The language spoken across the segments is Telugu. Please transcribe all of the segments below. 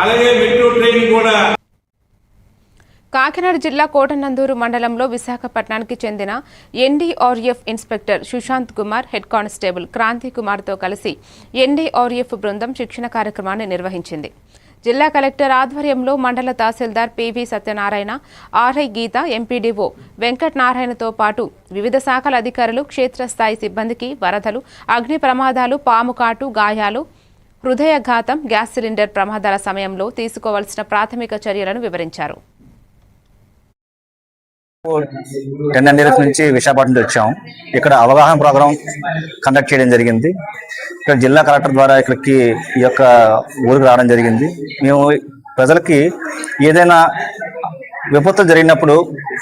అలాగే మెట్రో ట్రైన్ కూడా. కాకినాడ జిల్లా కోటనందూరు మండలంలో విశాఖపట్నానికి చెందిన NDRF inspector Sushant Kumar head constable Kranti కుమార్తో కలిసి ఎన్డీఆర్ఎఫ్ బృందం శిక్షణ కార్యక్రమాన్ని నిర్వహించింది. జిల్లా కలెక్టర్ ఆధ్వర్యంలో మండల tahsildar PV Satyanarayana RI Geetha MPDO Venkat నారాయణతో పాటు వివిధ శాఖల అధికారులు క్షేత్రస్థాయి సిబ్బందికి వరదలు అగ్ని ప్రమాదాలు పాము కాటు గాయాలు హృదయఘాతం గ్యాస్ సిలిండర్ ప్రమాదాల సమయంలో తీసుకోవాల్సిన ప్రాథమిక చర్యలను వివరించారు. టెన్ ఇయర్స్ నుంచి విశాఖపట్నం వచ్చాము వచ్చాం. ఇక్కడ అవగాహన ప్రోగ్రాం కండక్ట్ చేయడం జరిగింది. ఇక్కడ జిల్లా కలెక్టర్ ద్వారా ఇక్కడికి ఈ యొక్క ఊరికి రావడం జరిగింది. మేము ప్రజలకి ఏదైనా విపత్తులు జరిగినప్పుడు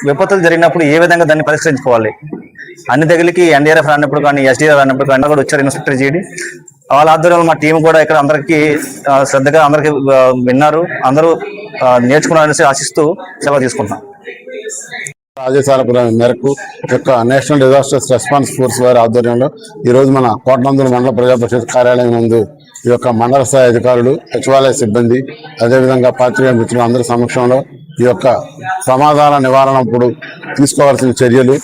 విపత్తులు జరిగినప్పుడు ఏ విధంగా దాన్ని పరిష్కరించుకోవాలి? అన్ని దగ్గరికి ఎన్డీఆర్ఎఫ్ రానప్పుడు కానీ ఎస్డీఆర్ రానప్పుడు కానీ కూడా వచ్చారు ఇన్స్పెక్టర్ చేయడి వాళ్ళ ఆధ్వర్యంలో మా టీం కూడా ఇక్కడ అందరికీ శ్రద్ధగా అందరికీ విన్నారు. అందరూ నేర్చుకున్నారనేసి ఆశిస్తూ సెలవు తీసుకుంటున్నాం. ఆదేశాల మేరకు ఈ యొక్క నేషనల్ డిజాస్టర్స్ రెస్పాన్స్ ఫోర్స్ వారి ఆధ్వర్యంలో ఈరోజు మన కోటనందుల మండల ప్రజా పరిషత్ కార్యాలయం నందు ఈ యొక్క మండల స్థాయి అధికారులు సచివాలయ సిబ్బంది అదేవిధంగా పాత్రికేయ మిత్రులు అందరి సమక్షంలో ఈ యొక్క ప్రమాదాల నివారణప్పుడు తీసుకోవాల్సిన చర్యలు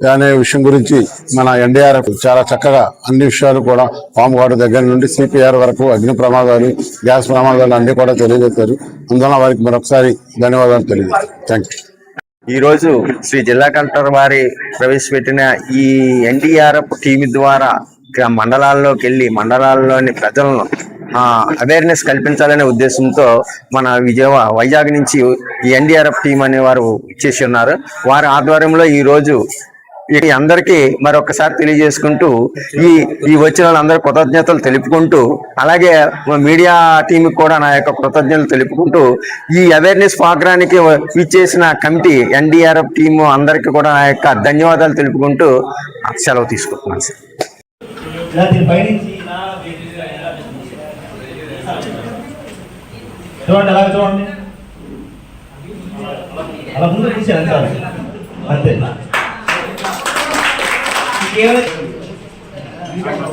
అనే విషయం గురించి మన ఎన్డీఆర్ఎఫ్ చాలా చక్కగా అన్ని విషయాలు కూడా పాము కాటు దగ్గర నుండి సిపిఆర్ వరకు అగ్ని ప్రమాదాలు గ్యాస్ ప్రమాదాలు అన్ని కూడా తెలియజేశారు. అందువల్ల వారికి మరొకసారి ధన్యవాదాలు తెలియజేస్తారు థ్యాంక్ యూ ఈరోజు శ్రీ జిల్లా కలెక్టర్ వారి ప్రవేశపెట్టిన ఈ ఎన్డీఆర్ఎఫ్ టీం ద్వారా మండలాల్లోకి వెళ్ళి మండలాల్లోని ప్రజలను అవేర్నెస్ కల్పించాలనే ఉద్దేశంతో మన విజయవాడ వైజాగ్ నుంచి ఈ ఎన్డీఆర్ఎఫ్ టీం అనే వారు ఇచ్చేసి ఉన్నారు. వారి ఆధ్వర్యంలో ఈరోజు రోజు అందరికీ మరొకసారి తెలియజేసుకుంటూ ఈ ఈ వచ్చిన వాళ్ళందరూ కృతజ్ఞతలు తెలుపుకుంటూ అలాగే మీడియా టీంకి కూడా నా యొక్క కృతజ్ఞతలు తెలుపుకుంటూ ఈ అవేర్నెస్ ప్రోగ్రానికి ఇచ్చేసిన కమిటీ ఎన్డీఆర్ఎఫ్ టీమ్ అందరికీ కూడా నా యొక్క ధన్యవాదాలు తెలుపుకుంటూ సెలవు తీసుకుంటున్నాను సార్. చూడండి అలాగే చూడండి? అలా ముందు తీసాను అంతే. అంతే ఇంకేమైనా